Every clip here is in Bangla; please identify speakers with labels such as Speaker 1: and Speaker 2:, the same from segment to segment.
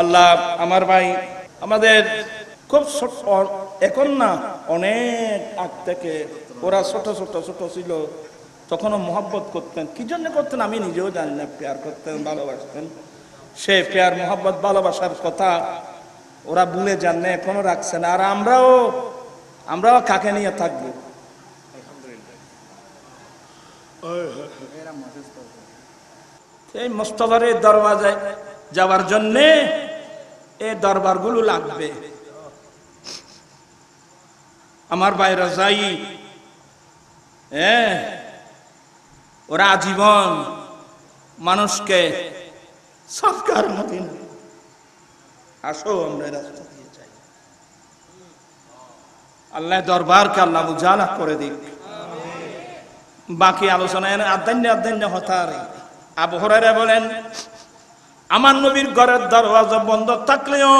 Speaker 1: আল্লাহ আমার ভাই আমাদের খুব ছোট এখন না অনেক আগ থেকে ওরা ছোট ছোট ছোট ছিল। তখনও মহব্বত করতেন। কি জন্য করতেন আমি নিজেও জানি না। পেয়ার করতেন ভালোবাসতেন। সে পেয়ার মহব্বত ভালোবাসার কথা ওরা ভুলে যান না এখনও রাখছেন আর আমরাও আমরাও কাকে নিয়ে থাকব? এই মোস্তফারের দরওয়াজায় যাওয়ার জন্যে এই দরবারগুলো লাগবে। আমার বাইরা যাই। হ্যাঁ ওরা আজীবন মানুষকে সৎকার মতিন আসো, আমরা রাস্তা দিয়ে যাই। আল্লাহ দরবারকে আল্লাহ উজালা করে দিক। বাকি আলোচনায় আদান্য আদান্য হতারে। আবু হরাইরা বলেন আমার নবীর ঘরের দরওয়াজা বন্ধ থাকলেও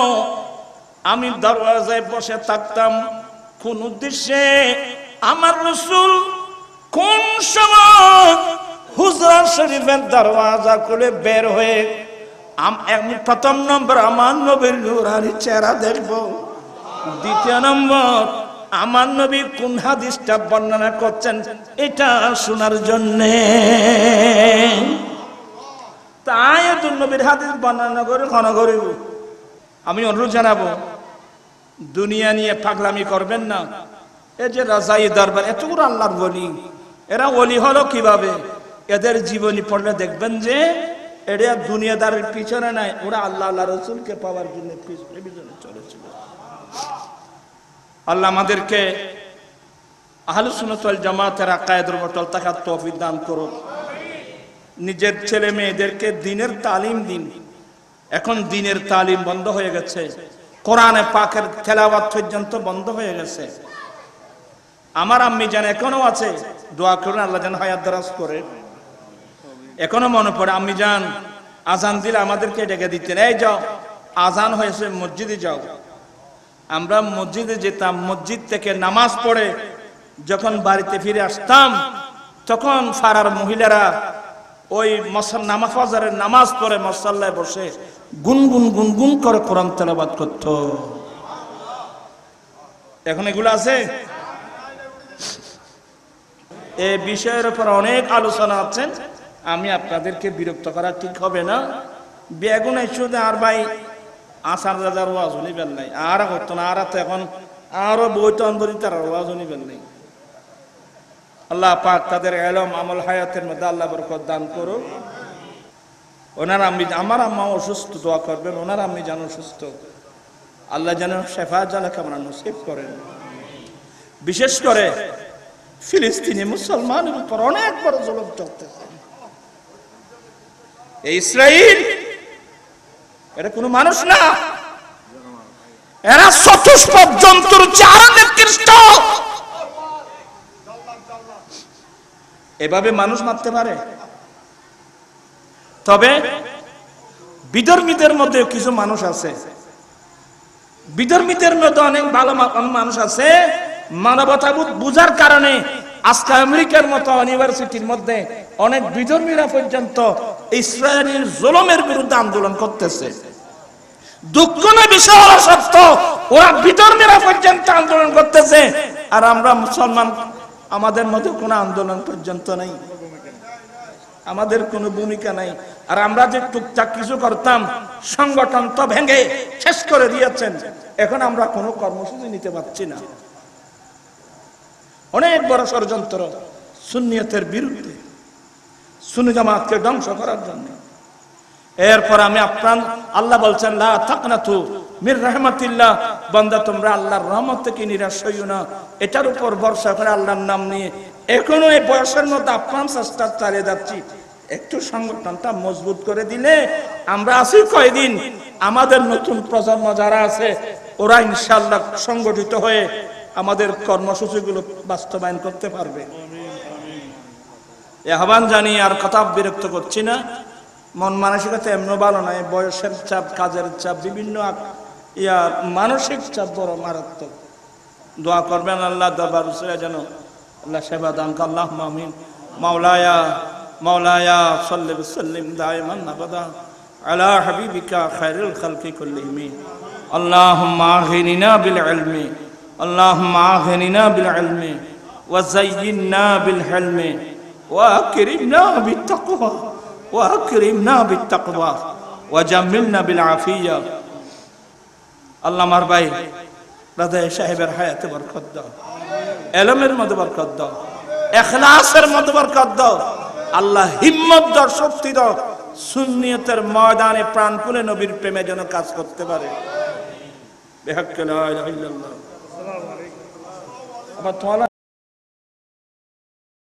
Speaker 1: আমি দরওয়াজায় বসে থাকতাম। কোন উদ্দেশ্যে আমার রসুল কোন সময় হুজরা শরীফের দরওয়াজা খুলে বের হয়ে আম- প্রথম নম্বর আমার নবীর নুরানি চেহারা দেখব। দ্বিতীয় নম্বর, আমার নবী কোন হাদিসটা বর্ণনা করছেন এটা শোনার জন্যে। তাই তো নবীর হাদিস বর্ণনা করে ক্ষণ করিব আমি অনুরোধ জানাব, দুনিয়া নিয়ে পাগলামি করবেন না। এই যে রাজাই দরবার এতগুলো আল্লাহর বলি এরা ওলি হলো কীভাবে? এদের জীবনী পড়লে দেখবেন যে, এরা দুনিয়াদারের পিছনে নাই, ওরা আল্লাহ আল্লাহ রসুলকে পাওয়ার জন্য চলেছিল। আল্লাহ আমাদেরকে আহলে সুন্নাতুল জামাতের আকায়েদের বটল থাকার তৌফিক দান করুন নিজের ছেলে মেয়েদেরকে দিনের তালিম দিন। এখন দিনের তালিম বন্ধ হয়ে গেছে। কোরআনে পাকের তেলাওয়াত পর্যন্ত বন্ধ হয়ে গেছে। আমার আম্মি জান এখনও আছে, দোয়া করুন, আল্লাহ যেন হায়াত দারাজ করে। এখনও মনে পড়ে, আম্মি জান আজান দিলে আমাদেরকে ডেকে দিতেন, এই যাও, আজান হয়েছে, মসজিদে যাও। আমরা মসজিদে যেতাম, মসজিদ থেকে নামাজ পড়ে যখন বাড়িতে ফিরে আসতাম, তখন ফারার মহিলারা ওই মশাল নামাজ পড়ে মশাল্লায় বসে গুনগুন গুনগুন করে কোরআন তেলাবাদ করত। এখন এগুলো আছে? এ বিষয়ের উপর অনেক আলোচনা আছেন আমি আপনাদেরকে বিরক্ত করা ঠিক হবে না। বেগুন শুধু আর ভাই আসার রাজার ওয়াজ নিবেন নাই। আর হতো না, আর তো এখন আরও বইটা অন্তরি তার ওয়াজ নিবেন নাই। আল্লাহ পাক তাদের এলম, আমল হায়াতের মধ্যে আল্লাহ বরকত দান করো ওনার আমি, আমার আম্মা অসুস্থ, দোয়া করবেন, ওনার আমি যেন অসুস্থ আল্লাহ যেন শেফা জালা কামনা নসিব করেন। বিশেষ করে ফিলিস্তিনি মুসলমানের উপর অনেক বড় জলম চলতেছে। এই ইসরায়েল এটা কোনো মানুষ না। এরা চতুষ্পদ জন্তুর চার নিকৃষ্ট এভাবে মানুষ মারতে পারে? তবে বিধর্মীদের মধ্যে কিছু মানুষ আছে। বিধর্মীদের মধ্যে অনেক ভালো মানুষ আছে। মানবতাবোধ বুঝার কারণে আজকে আমেরিকার মতো ইউনিভার্সিটির মধ্যে অনেক বিধর্মীরা পর্যন্ত ইসরায়েলের জুলুমের বিরুদ্ধে আন্দোলন করতেছে। আন্দোলন করতেছে। আর আমরা মুসলমান আমাদের মধ্যে কোনো আন্দোলন পর্যন্ত নেই। আমাদের কোনো ভূমিকা নাই। আর আমরা যে টুকটাক কিছু করতাম, সংগঠন তো ভেঙে শেষ করে দিয়েছেন। এখন আমরা কোনো কর্মসূচি নিতে পারছি না। অনেক বড় ষড়যন্ত্র সুন্নিয়তের বিরুদ্ধে, সুন্নি জামাতকে ধ্বংস করার জন্য। এরপর আমি আপনার আল্লাহ বলছেন, লা তাকনাতু মির রহমাতিল্লাহ বান্দা, তোমরা আল্লাহর রহমত থেকে নিরাশ হইও না। এটার উপর ভরসা করে আল্লাহর নাম নিয়ে এখনও এই বয়সের মধ্যে আপ্রাণ চেষ্টা চালিয়ে যাচ্ছি। একটু সংগঠনটা মজবুত করে দিলে আমরা আছি কয়দিন? আমাদের নতুন প্রজন্ম যারা আছে, ওরা ইনশাল্লাহ সংগঠিত হয়ে আমাদের কর্মসূচিগুলো বাস্তবায়ন করতে পারবে। আহ্বান জানি আর কথা বিরক্ত করছি না। মন মানসিকতা এমন ভালো নয়, বয়সের চাপ, কাজের চাপ, বিভিন্ন ইয়া মানসিক চাপ বড় মারাত্মক দোয়া করবেন আল্লাহ দরবার উসরে যেন আল্লাহ সেবা দান আল্লাহ মামিন মাওলায়া মাওলায়া সাল্লি সাল্লিম দায়মান আবাদা على حبيبك خير الخلق كلهم اللهم اغننا بالعلم اللهم اغننا بالعلم وزينا بالحلم واكرمنا بالتقوى واكرمنا بالتقوى وجملنا بالعافيه আল্লাহ আমার ভাই রাজা সাহেবের হায়াতে বরকত দাও। এলমের মধ্যে বরকত দাও। এখলাসের মধ্যে বরকত দাও। আল্লাহ হিম্মত দাও, শক্তি দাও। সুন্নিয়তের ময়দানে প্রাণ খুলে নবীর প্রেমে যেন কাজ করতে পারে। আবার তোমার